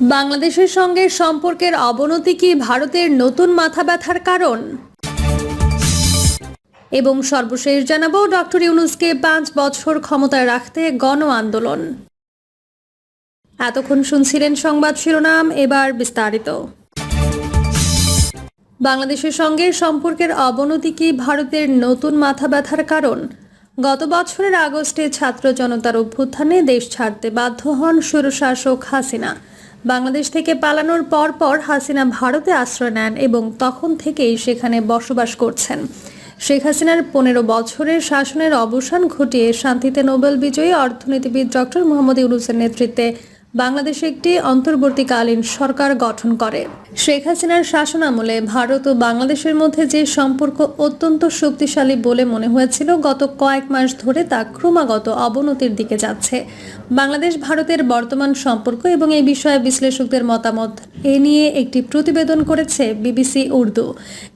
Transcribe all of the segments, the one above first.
বাংলাদেশের সঙ্গে সম্পর্কের অবনতি কি ভারতের নতুন মাথা ব্যথার কারণ? এবং সর্বশেষ জানাব, ডক্টর ইউনুসকে পাঁচ বছর ক্ষমতায় রাখতে গণ আন্দোলন। এতক্ষণ শুনছিলেন সংবাদ শিরোনাম, এবার বিস্তারিত। বাংলাদেশের সঙ্গে সম্পর্কের অবনতি কি ভারতের নতুন মাথা ব্যথার কারণ? গত বছরের আগস্টে ছাত্র জনতার অভ্যুত্থানে দেশ ছাড়তে বাধ্য হন স্বৈরশাসক হাসিনা। বাংলাদেশ থেকে পালানোর পরপর পর হাসিনা ভারতে আশ্রয় নেন এবং তখন থেকেই সেখানে বসবাস করছেন। শেখ হাসিনার পনেরো বছরের শাসনের অবসান ঘটিয়ে শান্তিতে নোবেল বিজয়ী অর্থনীতিবিদ ডক্টর মোহাম্মদ ইউনুসের নেতৃত্বে বাংলাদেশে একটি অন্তর্বর্তীকালীন সরকার গঠন করে। শেখ হাসিনার শাসনামলে ভারত ও বাংলাদেশের মধ্যে যে সম্পর্ক অত্যন্ত শক্তিশালী বলে মনে হয়েছিল, গত কয়েক মাস ধরে তা ক্রমাগত অবনতির দিকে যাচ্ছে। বাংলাদেশ ভারতের বর্তমান সম্পর্ক এবং এই বিষয়ে বিশ্লেষকদের মতামত এ নিয়ে একটি প্রতিবেদন করেছে বিবিসি উর্দু।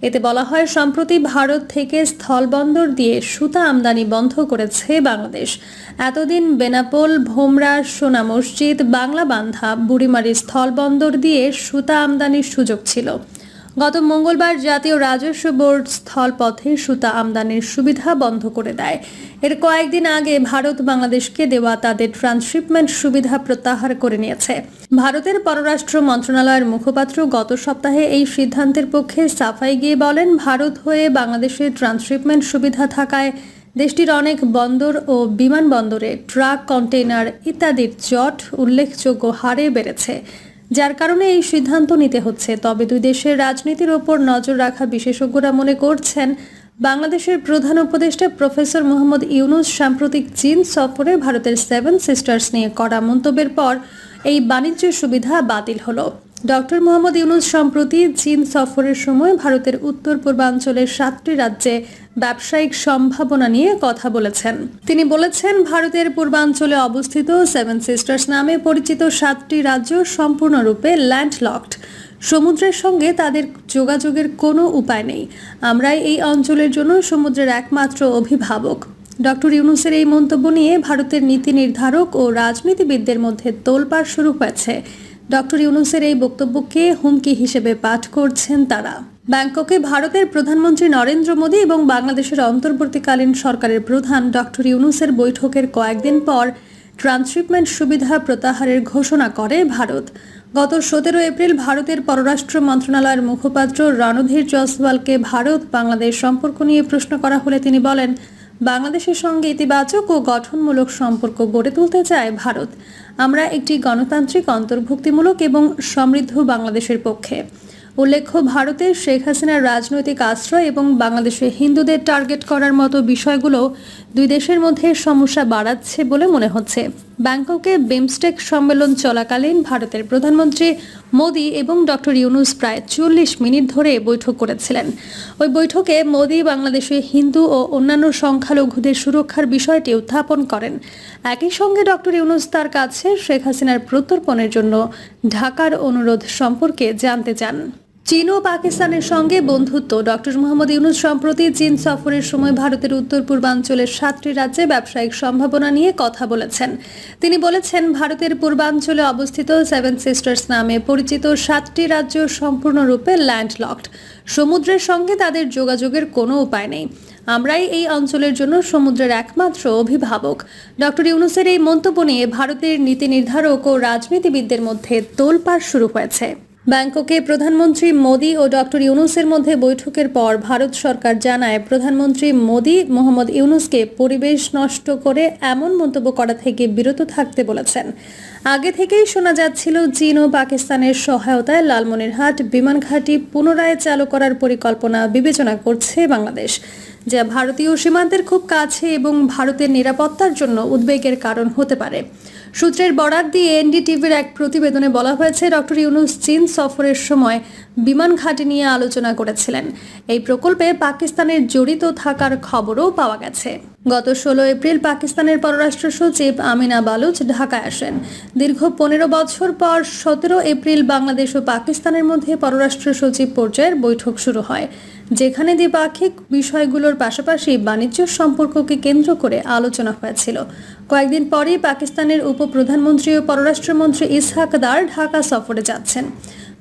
এতে বলা হয়, সম্প্রতি ভারত থেকে স্থলবন্দর দিয়ে সুতা আমদানি বন্ধ করেছে বাংলাদেশ। এতদিন বেনাপোল, ভোমরা, সোনা মসজিদ বাংলা বান্ধা বুড়িমারি স্থলবন্দর দিয়ে সুতা আমদানির সুযোগ ছিল। গত মঙ্গলবার জাতীয় রাজস্ব বোর্ড স্থলপথে সুতা আমদানির সুবিধা বন্ধ করে দেয়। এর কয়েকদিন আগে ভারত বাংলাদেশকে দেওয়া তাদের ট্রান্সশিপমেন্ট সুবিধা প্রত্যাহার করে নিয়েছে। ভারতের পররাষ্ট্র মন্ত্রণালয়ের মুখপাত্র গত সপ্তাহে এই সিদ্ধান্তের পক্ষে সাফাই গিয়ে বলেন, ভারত হয়ে বাংলাদেশের ট্রান্সশিপমেন্ট সুবিধা থাকায় দেশটির অনেক বন্দর ও বিমানবন্দরে ট্রাক, কন্টেইনার ইত্যাদির জট উল্লেখযোগ্য হারে বেড়েছে, যার কারণে এই সিদ্ধান্ত নিতে হচ্ছে। তবে দুই দেশের রাজনীতির ওপর নজর রাখা বিশেষজ্ঞরা মনে করছেন, বাংলাদেশের প্রধান উপদেষ্টা প্রফেসর মোহাম্মদ ইউনুস সাম্প্রতিক চীন সফরে ভারতের সেভেন সিস্টার্স নিয়ে করা মন্তব্যের পর এই বাণিজ্য সুবিধা বাতিল হলো। ডক্টর মোহাম্মদ ইউনুস সম্প্রতি চীন সফরের সময় ভারতের উত্তর পূর্বাঞ্চলের সাতটি রাজ্যে ব্যবসায়িক সম্ভাবনা নিয়ে কথা বলেছেন। তিনি বলেছেন, ভারতের পূর্বাঞ্চলে অবস্থিত সেভেন সিস্টার্স নামে পরিচিত সাতটি রাজ্য সম্পূর্ণরূপে ল্যান্ডলকড। সমুদ্রের সঙ্গে তাদের যোগাযোগের কোনো উপায় নেই। আমরাই এই অঞ্চলের জন্য সমুদ্রের একমাত্র অভিভাবক। ডক্টর ইউনুসের এই মন্তব্য নিয়ে ভারতের নীতি নির্ধারক ও রাজনীতিবিদদের মধ্যে তোলপাড় শুরু হয়েছে। ডক্টর ইউনুসের এই বক্তব্যকে হুমকি হিসেবে পাঠ করছেন তারা। ব্যাংককে ভারতের প্রধানমন্ত্রী নরেন্দ্র মোদী এবং বাংলাদেশের অন্তর্বর্তীকালীন সরকারের প্রধান ডক্টর ইউনুসের বৈঠকের কয়েকদিন পর ট্রান্সশিপমেন্ট সুবিধা প্রত্যাহারের ঘোষণা করে ভারত। গত সতেরো এপ্রিল ভারতের পররাষ্ট্র মন্ত্রণালয়ের মুখপাত্র রণধীর জসওয়ালকে ভারত বাংলাদেশ সম্পর্ক নিয়ে প্রশ্ন করা হলে তিনি বলেন, বাংলাদেশের সঙ্গে ইতিবাচক ও গঠনমূলক সম্পর্ক গড়ে তুলতে চায় ভারত। আমরা একটি গণতান্ত্রিক অন্তর্ভুক্তিমূলক এবং সমৃদ্ধ বাংলাদেশের পক্ষে। উল্লেখ্য ভারতের শেখ হাসিনার রাজনৈতিক আশ্রয় এবং বাংলাদেশে হিন্দুদের টার্গেট করার মতো বিষয়গুলো দুই দেশের মধ্যে সমস্যা বাড়াচ্ছে বলে মনে হচ্ছে। ব্যাংককে বিমস্টেক সম্মেলন চলাকালীন ভারতের প্রধানমন্ত্রী মোদি এবং ডক্টর ইউনুস প্রায় চল্লিশ মিনিট ধরে বৈঠক করেছিলেন। ওই বৈঠকে মোদি বাংলাদেশে হিন্দু ও অন্যান্য সংখ্যালঘুদের সুরক্ষার বিষয়টি উত্থাপন করেন। একই সঙ্গে ডক্টর ইউনুস তার কাছে শেখ হাসিনার প্রত্যর্পণের জন্য ঢাকার অনুরোধ সম্পর্কে জানতে চান। চীন ও পাকিস্তানের সঙ্গে বন্ধুত্ব। ডক্টর মোহাম্মদ ইউনুস সম্প্রতি চীন সফরের সময় ভারতের উত্তর পূর্বাঞ্চলের সাতটি রাজ্যে ব্যবসায়িক সম্ভাবনা নিয়ে কথা বলেছেন। তিনি বলেছেন, ভারতের পূর্বাঞ্চলে অবস্থিত সেভেন সিস্টার্স নামে পরিচিত সাতটি রাজ্য সম্পূর্ণরূপে ল্যান্ডলকড। সমুদ্রের সঙ্গে তাদের যোগাযোগের কোনো উপায় নেই। আমরাই এই অঞ্চলের জন্য সমুদ্রের একমাত্র অভিভাবক। ডক্টর ইউনুসের এই মন্তব্য নিয়ে ভারতের নীতি নির্ধারক ও রাজনীতিবিদদের মধ্যে তোলপাড় শুরু হয়েছে। ব্যাংককে প্রধানমন্ত্রী মোদি ও ডক্টর ইউনুসের মধ্যে বৈঠকের পর ভারত সরকার জানায়, প্রধানমন্ত্রী মোদি মোহাম্মদ ইউনুসকে পরিবেশ নষ্ট করে এমন মন্তব্য করা থেকে বিরত থাকতে বলেছেন। আগে থেকেই শোনা যাচ্ছিল চীন ও পাকিস্তানের সহায়তায় লালমনিরহাট বিমান ঘাঁটি পুনরায় চালু করার পরিকল্পনা বিবেচনা করছে বাংলাদেশ, যা ভারতীয় সীমান্তের খুব কাছে এবং ভারতের নিরাপত্তার জন্য উদ্বেগের কারণ হতে পারে। সূত্রের বরাত দিয়ে এনডিটিভির এক প্রতিবেদনে বলা হয়েছে, ডক্টর ইউনুস চীন সফরের সময় বিমান ঘাঁটি নিয়ে আলোচনা করেছিলেন। এই প্রকল্পে পাকিস্তানের জড়িত থাকার খবরও পাওয়া গেছে। গত ষোলো এপ্রিল পাকিস্তানের পররাষ্ট্র সচিব আমিনা বালুচ ঢাকায় আসেন। দীর্ঘ পনেরো বছর পর সতেরো এপ্রিল বাংলাদেশ ও পাকিস্তানের মধ্যে পররাষ্ট্র সচিব পর্যায়ের বৈঠক শুরু হয়, যেখানে দ্বিপাক্ষিক বিষয়গুলোর পাশাপাশি বাণিজ্য সম্পর্ককে কেন্দ্র করে আলোচনা হয়েছিল। কয়েকদিন পরেই পাকিস্তানের উপপ্রধানমন্ত্রী ও পররাষ্ট্রমন্ত্রী ইসহাক দার ঢাকা সফরে যাচ্ছেন।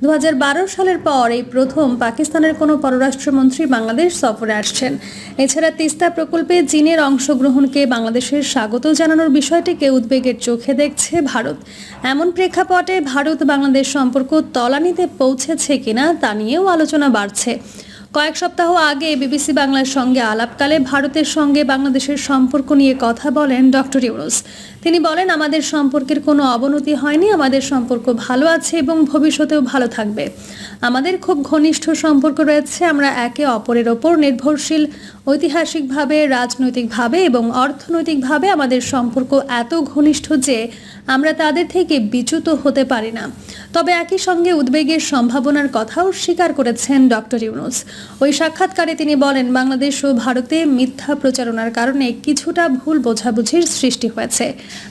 দুহাজার বারো সালের পর এই প্রথম পাকিস্তানের কোনো পররাষ্ট্রমন্ত্রী বাংলাদেশ সফরে আসছেন। এছাড়া তিস্তা প্রকল্পে চীনের অংশগ্রহণকে বাংলাদেশের স্বাগত জানানোর বিষয়টিকে উদ্বেগের চোখে দেখছে ভারত। এমন প্রেক্ষাপটে ভারত বাংলাদেশ সম্পর্ক তলানিতে পৌঁছেছে কিনা তা নিয়েও আলোচনা বাড়ছে। কয়েক সপ্তাহ আগে বিবিসি বাংলার সঙ্গে আলাপকালে ভারতের সঙ্গে বাংলাদেশের সম্পর্ক নিয়ে কথা বলেন ডক্টর ইউনুস। তিনি বলেন, আমাদের সম্পর্কের কোনো অবনতি হয়নি, আমাদের সম্পর্ক ভালো আছে এবং ভবিষ্যতেও ভালো থাকবে। আমাদের খুব ঘনিষ্ঠ সম্পর্ক রয়েছে, আমরা একে অপরের ওপর নির্ভরশীল। ঐতিহাসিকভাবে, রাজনৈতিকভাবে এবং অর্থনৈতিকভাবে আমাদের সম্পর্ক এত ঘনিষ্ঠ যে আমরা তাদের থেকে বিচ্যুত হতে পারি না। তবে একই সঙ্গে উদ্বেগের সম্ভাবনার কথাও স্বীকার করেছেন ডক্টর ইউনুস। ওই সাক্ষাৎকারে তিনি বলেন, বাংলাদেশ ও ভারতে মিথ্যা প্রচারণার কারণে কিছুটা ভুল বোঝাবুঝির সৃষ্টি হয়েছে।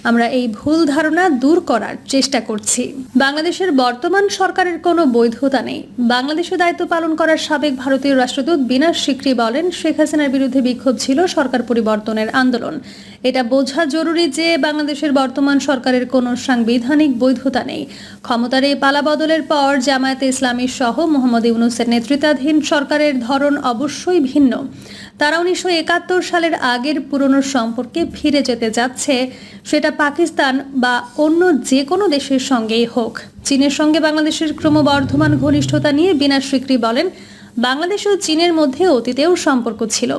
আমরা এই ভুল ধারণা দূর করার চেষ্টা করছি। বাংলাদেশের বর্তমান সরকারের কোনো বৈধতা নেই। বাংলাদেশে দায়িত্ব পালন করার সাবেক ভারতীয় রাষ্ট্রদূত বিনাশ সিকরি বলেন, শেখ হাসিনার বিরুদ্ধে বিক্ষোভ ছিল সরকার পরিবর্তনের আন্দোলন। এটা বোঝা জরুরি যে বাংলাদেশের বর্তমান সরকারের কোনো সাংবিধানিক বৈধতা নেই। ক্ষমতার এই পালাবদলের পর জামায়াতে ইসলামী সহ মোহাম্মদ ইউনুসের নেতৃত্বাধীন সরকারের ধরন অবশ্যই ভিন্ন। তারা উনিশশো একাত্তর সালের আগের পুরনো সম্পর্কে ফিরে যেতে যাচ্ছে। সেটা পাকিস্তান বা অন্য যে কোনো দেশের সঙ্গেই হোক। চীনের সঙ্গে বাংলাদেশের ক্রমবর্ধমান ঘনিষ্ঠতা নিয়ে বিনা সিকরি বলেন, বাংলাদেশ ও চীনের মধ্যে অতীতেও সম্পর্ক ছিল।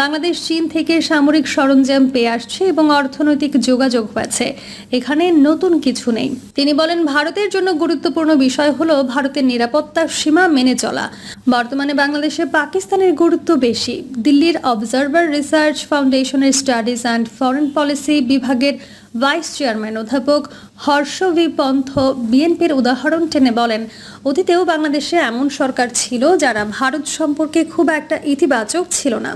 বাংলাদেশ, চীন থেকে সামরিক সরঞ্জাম পেয়ে আসছে এবং অর্থনৈতিক যোগাযোগ হয়েছে এখানে নতুন কিছু নেই। তিনি বলেন, ভারতের জন্য গুরুত্বপূর্ণ বিষয় হলো ভারতের নিরাপত্তার সীমা মেনে চলা। বর্তমানে বাংলাদেশে পাকিস্তানের গুরুত্ব বেশি। দিল্লির অবজারভার রিসার্চ ফাউন্ডেশনের স্টাডিজ অ্যান্ড ফরেন পলিসি বিভাগের ভাইস চেয়ারম্যান অধ্যাপক হর্ষবি পন্থ বিএনপির উদাহরণ টেনে বলেন, অতীতেও বাংলাদেশে এমন সরকার ছিল যারা ভারত সম্পর্কে খুব একটা ইতিবাচক ছিল না।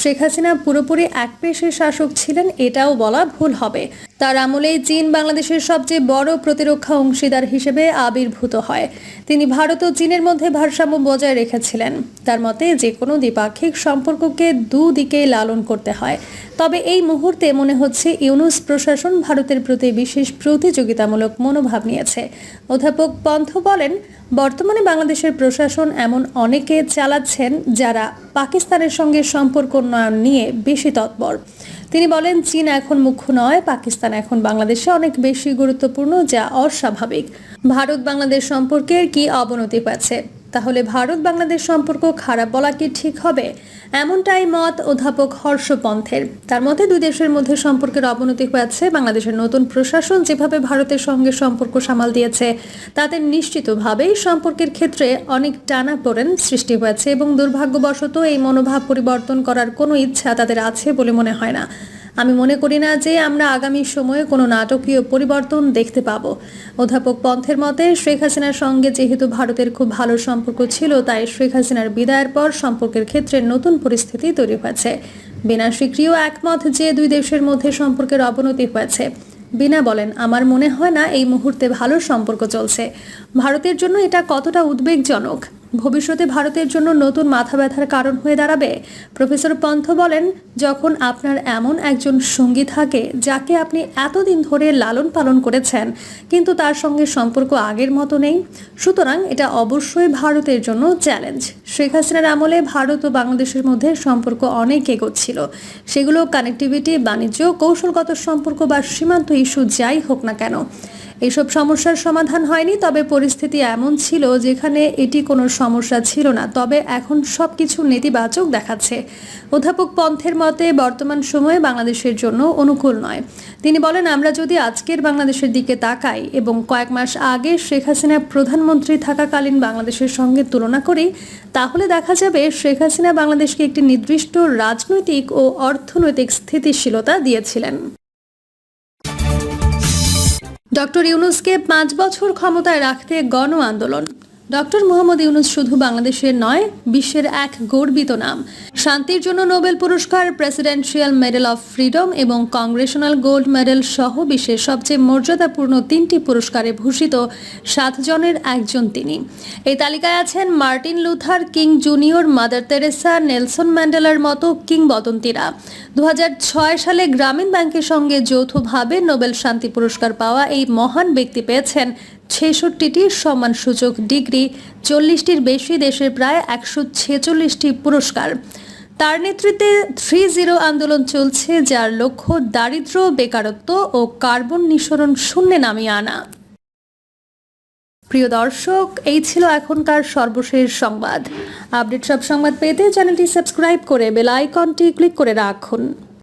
শেখ হাসিনা পুরোপুরি একপেশে শাসক ছিলেন, এটাও বলা ভুল হবে। তার আমলেই চীন বাংলাদেশের সবচেয়ে বড় প্রতিরক্ষা অংশীদার হিসেবে আবির্ভূত হয়। তিনি ভারত ও চীনের মধ্যে ভারসাম্য বজায় রেখেছিলেন। তার মতে যে কোনো দ্বিপাক্ষিক সম্পর্ককে দুদিকেই লালন করতে হয়। তবে এই মুহূর্তে মনে হচ্ছে, ইউনুস প্রশাসন ভারতের প্রতি বিশেষ প্রতিযোগিতামূলক মনোভাব নিয়েছে। অধ্যাপক পন্থ বলেন, বর্তমানে বাংলাদেশের প্রশাসন এমন অনেকে চালাচ্ছেন যারা পাকিস্তানের সঙ্গে সম্পর্ক উন্নয়ন নিয়ে বেশি তৎপর। তিনি বলেন, চীন এখন মুখ্য নয়, পাকিস্তান এখন বাংলাদেশে অনেক বেশি গুরুত্বপূর্ণ, যা অস্বাভাবিক। ভারত বাংলাদেশ সম্পর্কের কি অবনতি হয়েছে? তাহলে ভারত বাংলাদেশ সম্পর্ক খারাপ বলা কি ঠিক হবে? এমনটাই মত অধ্যাপক হর্ষপন্থের তার মতে দুই দেশের মধ্যে সম্পর্কের অবনতি হয়েছে। বাংলাদেশের নতুন প্রশাসন যেভাবে ভারতের সঙ্গে সম্পর্ক সামাল দিয়েছে, তাতে নিশ্চিতভাবেই সম্পর্কের ক্ষেত্রে অনেক টানা পড়েন সৃষ্টি হয়েছে এবং দুর্ভাগ্যবশত এই মনোভাব পরিবর্তন করার কোনো ইচ্ছা তাদের আছে বলে মনে হয় না। আমি মনে করি না যে আমরা আগামী সময়ে কোনো নাটকীয় পরিবর্তন দেখতে পাব। অধ্যাপক পন্থের মতে, শেখ হাসিনার সঙ্গে যেহেতু ভারতের খুব ভালো সম্পর্ক ছিল, তাই শেখ হাসিনার বিদায়ের পর সম্পর্কের ক্ষেত্রে নতুন পরিস্থিতি তৈরি হয়েছে। বিনা স্বীকৃয় একমত যে দুই দেশের মধ্যে সম্পর্কের অবনতি হয়েছে। বিনা বলেন, আমার মনে হয় না এই মুহূর্তে ভালো সম্পর্ক চলছে। ভারতের জন্য এটা কতটা উদ্বেগজনক। ভবিষ্যতে ভারতের জন্য নতুন মাথা ব্যথার কারণ হয়ে দাঁড়াবে? প্রফেসর পন্থ বলেন, যখন আপনার এমন একজন সঙ্গী থাকে, যাকে আপনি এতদিন ধরে লালন পালন করেছেন, কিন্তু তার সঙ্গে সম্পর্ক আগের মতো নেই, সুতরাং এটা অবশ্যই ভারতের জন্য চ্যালেঞ্জ। শেখ হাসিনার আমলে ভারত ও বাংলাদেশের মধ্যে সম্পর্ক অনেক এগোচ্ছিল। সেগুলো কানেক্টিভিটি বাণিজ্য, কৌশলগত সম্পর্ক বা সীমান্ত ইস্যু যাই হোক না কেন এইসব সমস্যার সমাধান হয়নি, তবে পরিস্থিতি এমন ছিল যেখানে এটি কোনো সমস্যা ছিল না। তবে এখন সব কিছু নেতিবাচক দেখাচ্ছে। অধ্যাপক পন্থের মতে, বর্তমান সময়ে বাংলাদেশের জন্য অনুকূল নয়। তিনি বলেন, আমরা যদি আজকের বাংলাদেশের দিকে তাকাই এবং কয়েক মাস আগে শেখ হাসিনা প্রধানমন্ত্রী থাকাকালীন বাংলাদেশের সঙ্গে তুলনা করি, তাহলে দেখা যাবে শেখ হাসিনা বাংলাদেশকে একটি নির্দিষ্ট রাজনৈতিক ও অর্থনৈতিক স্থিতিশীলতা দিয়েছিলেন। ডক্টর ইউনুসকে পাঁচ বছর ক্ষমতায় রাখতে গণ আন্দোলন। ডক্টর মোহাম্মদ ইউনুস শুধু বাংলাদেশের নয়, বিশ্বের এক গর্বিত নাম। শান্তির জন্য নোবেল পুরস্কার, প্রেসিডেন্সিয়াল মেডেল অফ ফ্রিডম এবং কংগ্রেশনাল গোল্ড মেডেল সহ বিশ্বের সবচেয়ে মর্যাদাপূর্ণ তিনটি পুরস্কারে ভূষিত সাতজনের একজন তিনি। এই তালিকায় আছেন Martin Luther King junior, Mother Teresa, Nelson ম্যান্ডেলার মতো কিংবদন্তিরা। দু সালে গ্রামীণ ব্যাংকের সঙ্গে যৌথভাবে নোবেল শান্তি পুরস্কার পাওয়া এই মহান ব্যক্তি পেয়েছেন ছেষট্টিটি সম্মানসূচক ডিগ্রি, চল্লিশটির বেশি দেশের প্রায় একশো ছেচল্লিশটি পুরস্কার। তার নেতৃত্বে থ্রি জিরো আন্দোলন চলছে, যার লক্ষ্য দারিদ্র্য বেকারত্ব ও কার্বন নিঃসরণ শূন্যে নামিয়ে আনা। প্রিয় দর্শক, এই ছিল এখনকার সর্বশেষ সংবাদ। আপডেট সব সংবাদ পেতে চ্যানেলটি সাবস্ক্রাইব করে বেল আইকনটি ক্লিক করে রাখুন।